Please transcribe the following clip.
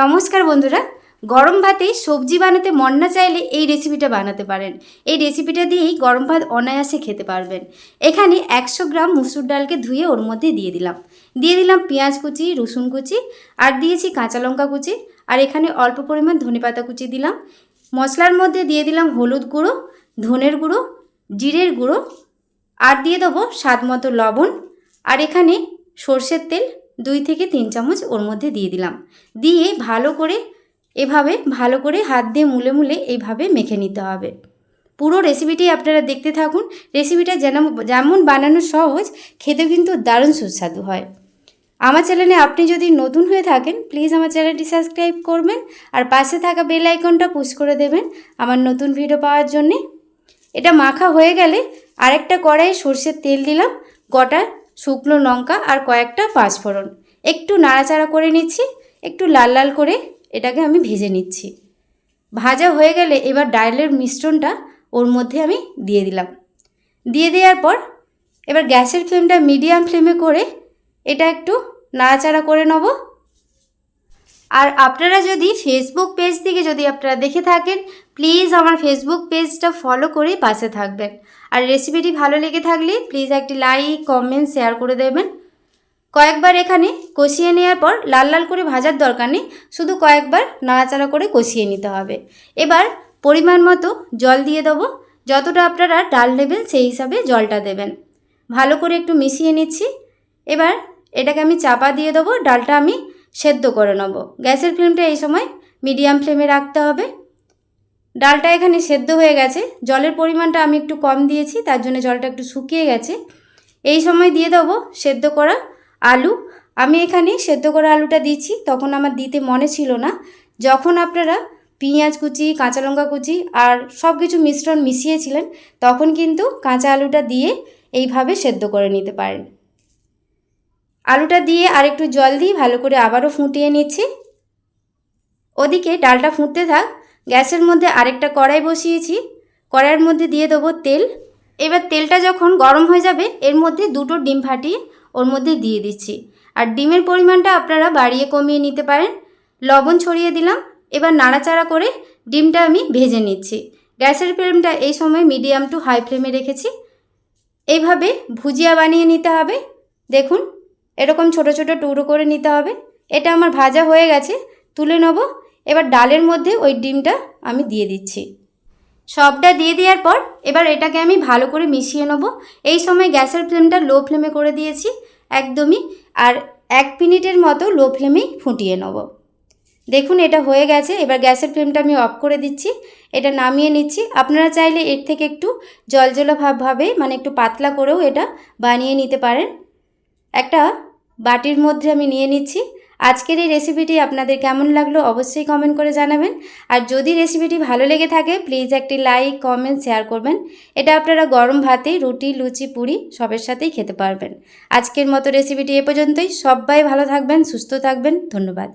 নমস্কার বন্ধুরা, গরম ভাতে সবজি বানাতে মন না চাইলে এই রেসিপিটা বানাতে পারেন। এই রেসিপিটা দিয়েই গরম ভাত অনায়াসে খেতে পারবেন। এখানে একশো গ্রাম মুসুর ডালকে ধুয়ে ওর মধ্যে দিয়ে দিলাম। দিয়ে দিলাম পেঁয়াজ কুচি, রসুন কুচি আর দিয়েছি কাঁচা লঙ্কা কুচি। আর এখানে অল্প পরিমাণ ধনেপাতা কুচি দিলাম। মশলার মধ্যে দিয়ে দিলাম হলুদ গুঁড়ো, ধনের গুঁড়ো, জিরের গুঁড়ো আর দিয়ে দেবো স্বাদ মতো লবণ। আর এখানে সর্ষের তেল দুই থেকে তিন চামচ ওর মধ্যে দিয়ে দিলাম। দিয়ে ভালো করে এভাবে, ভালো করে হাত দিয়ে মুলে মুলে এইভাবে মেখে নিতে হবে। পুরো রেসিপিটি আপনারা দেখতে থাকুন। রেসিপিটা যেন যেমন বানানো সহজ খেতে কিন্তু দারুণ সুস্বাদু হয়। আমার চ্যানেলে আপনি যদি নতুন হয়ে থাকেন প্লিজ আমার চ্যানেলটি সাবস্ক্রাইব করবেন আর পাশে থাকা বেল আইকনটা পুশ করে দেবেন আমার নতুন ভিডিও পাওয়ার জন্যে। এটা মাখা হয়ে গেলে আরেকটা কড়াইয়ে সর্ষের তেল দিলাম, গোটা শুকনো লঙ্কা আর কয়েকটা পাঁচফোড়ন। একটু নাড়াচাড়া করে নিচ্ছি, একটু লাল লাল করে এটাকে আমি ভেজে নিচ্ছি। ভাজা হয়ে গেলে এবার ডালের মিশ্রণটা ওর মধ্যে আমি দিয়ে দিলাম। দিয়ে দেওয়ার পর এবার গ্যাসের ফ্লেমটা মিডিয়াম ফ্লেমে করে এটা একটু নাড়াচাড়া করে নেব। আর আপনারা যদি ফেসবুক পেজ থেকে যদি আপনারা দেখে থাকেন প্লিজ আমার ফেসবুক পেজটা ফলো করে পাশে থাকবেন। আর রেসিপিটি ভালো লেগে থাকলে প্লিজ একটি লাইক কমেন্ট শেয়ার করে দেবেন। কয়েকবার এখানে কষিয়ে নেওয়ার পর লাল লাল করে ভাজার দরকার নেই, শুধু কয়েকবার নাড়াচাড়া করে কষিয়ে নিতে হবে। এবার পরিমাণ মতো জল দিয়ে দেবো, যতটা আপনারা ডাল নেবেন সেই হিসাবে জলটা দেবেন। ভালো করে একটু মিশিয়ে নিচ্ছি। এবার এটাকে আমি চাপা দিয়ে দেবো, ডালটা আমি সেদ্ধ করে নেব। গ্যাসের ফ্লেমটা এই সময় মিডিয়াম ফ্লেমে রাখতে হবে। ডালটা এখানে সেদ্ধ হয়ে গেছে। জলের পরিমাণটা আমি একটু কম দিয়েছি, তার জন্য জলটা একটু শুকিয়ে গেছে। এই সময় দিয়ে দেবো সেদ্ধ করা আলু। আমি এখানে সেদ্ধ করা আলুটা দিচ্ছি, তখন আমার দিতে মনে ছিল না। যখন আপনারা পেঁয়াজ কুচি, কাঁচা লঙ্কা কুচি আর সব কিছু মিশ্রণ মিশিয়েছিলেন, তখন কিন্তু কাঁচা আলুটা দিয়ে এইভাবে সেদ্ধ করে নিতে পারেন। আলুটা দিয়ে আর একটু জল দিয়ে ভালো করে আবারও ফুটিয়ে নিচ্ছি। ওদিকে ডালটা ফুটতে থাক, গ্যাসের মধ্যে আরেকটা কড়াই বসিয়েছি। কড়াইয়ের মধ্যে দিয়ে দেবো তেল। এবার তেলটা যখন গরম হয়ে যাবে, এর মধ্যে দুটো ডিম ফাটিয়ে ওর মধ্যে দিয়ে দিচ্ছি। আর ডিমের পরিমাণটা আপনারা বাড়িয়ে কমিয়ে নিতে পারেন। লবণ ছড়িয়ে দিলাম, এবার নাড়াচাড়া করে ডিমটা আমি ভেজে নিচ্ছি। গ্যাসের ফ্লেমটা এই সময় মিডিয়াম টু হাই ফ্লেমে রেখেছি। এইভাবে ভুজিয়া বানিয়ে নিতে হবে। দেখুন এরকম ছোট ছোট টুকরো করে নিতে হবে। এটা আমার ভাজা হয়ে গেছে, তুলে নেব। এবার ডালের মধ্যে ওই ডিমটা আমি দিয়ে দিচ্ছি। সবটা দিয়ে দেওয়ার পর এবার এটাকে আমি ভালো করে মিশিয়ে নেব। এই সময় গ্যাসের ফ্লেমটা লো ফ্লেমে করে দিয়েছি একদমই, আর এক মিনিটের মতো লো ফ্লেমেই ফুটিয়ে নেব। দেখুন, এটা হয়ে গেছে। এবার গ্যাসের ফ্লেমটা আমি অফ করে দিচ্ছি। এটা নামিয়ে নিচ্ছি। আপনারা চাইলে এর থেকে একটু জলজলা ভাবভাবে মানে একটু পাতলা করেও এটা বানিয়ে নিতে পারেন। একটা বাটির মধ্যে আমি নিয়ে নিচ্ছি। আজকের এই রেসিপিটি আপনাদের কেমন লাগল অবশ্যই কমেন্ট করে জানাবেন। আর যদি রেসিপিটি ভালো লেগে থাকে প্লিজ একটি লাইক কমেন্ট শেয়ার করবেন। এটা আপনারা গরম ভাতে রুটি, লুচি, পুরি সবের সাথেই খেতে পারবেন। আজকের মতো রেসিপিটি এ পর্যন্তই। সবাই ভালো থাকবেন, সুস্থ থাকবেন। ধন্যবাদ।